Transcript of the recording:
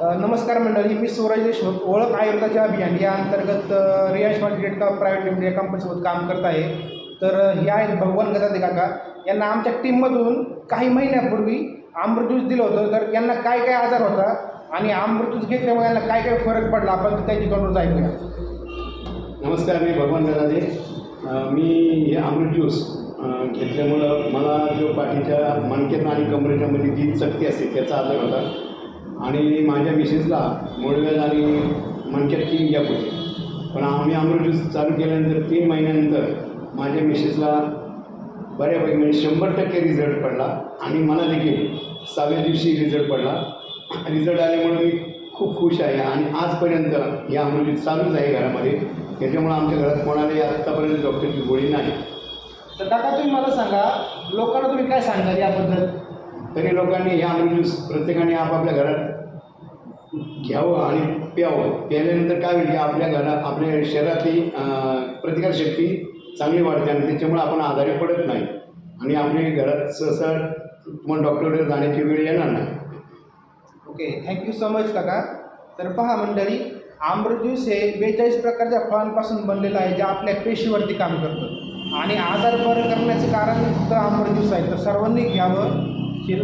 नमस्कार मंडळी मी सूरज देशमुख ओळख आयुर्वेदाचे अभियान या अंतर्गत रियाश मार्केट का प्रायव्हेट लिमिटेड या कंपनीसोबत काम करत आहे. तर हे आहेत भगवान गदादे काका. यांना आमच्या टीममधून काही महिन्यापूर्वी अमृत ज्यूस दिलं होतं. तर यांना काय काय आजार होता आणि अमृत ज्यूस घेतल्यामुळे यांना काय काय फरक पडला आपण त्याची तोंडून ऐकूया नमस्कार मी भगवान गदादे मी हे अमृत ज्यूस घेतल्यामुळं मला जो पाठीच्या मणक्यात आणि कमरेच्यामध्ये जी चकती असते त्याचा आजार होता. आणि माझ्या मिसेसला मुळव्याध आणि मणक्यात तीन गॅप होते पण आम्ही अमृत ज्यूस चालू केल्यानंतर तीन महिन्यानंतर माझ्या मिसेसला बऱ्यापैकी म्हणजे शंभर टक्के रिझल्ट पडला आणि मला देखील सहाव्या दिवशी रिझल्ट पडला. रिझल्ट आल्यामुळे मी खूप खुश आहे आणि आजपर्यंत हे अमृत चालूच आहे घरामध्ये. त्याच्यामुळं आमच्या घरात कोणालाही आत्तापर्यंत डॉक्टरची गोळी नाही. तर काका तुम्ही मला सांगा लोकांना तुम्ही काय सांगाल याबद्दल? तरी लोकांनी हे अमृत ज्यूस प्रत्येकाने आपापल्या घरात घ्यावं आणि प्यावं. प्यायल्यानंतर काय होईल की आपल्या घरात आपल्या शरीरातली प्रतिकारशक्ती चांगली वाढते आणि त्याच्यामुळे आपण आजारी पडत नाही. आणि आपल्या घरात सहसा तुम्हाला डॉक्टरकडे जाण्याची वेळ येणार नाही. ओके थँक्यू सो मच काका. तर पहा मंडळी आम्रज्यूस हे बेचाळीस प्रकारच्या फळांपासून बनलेलं आहे जे आपल्या पेशीवरती काम करतं. आणि आजार बरं करण्याचं कारण तर आंबट आहे. तर सर्वांनी घ्यावं. हिर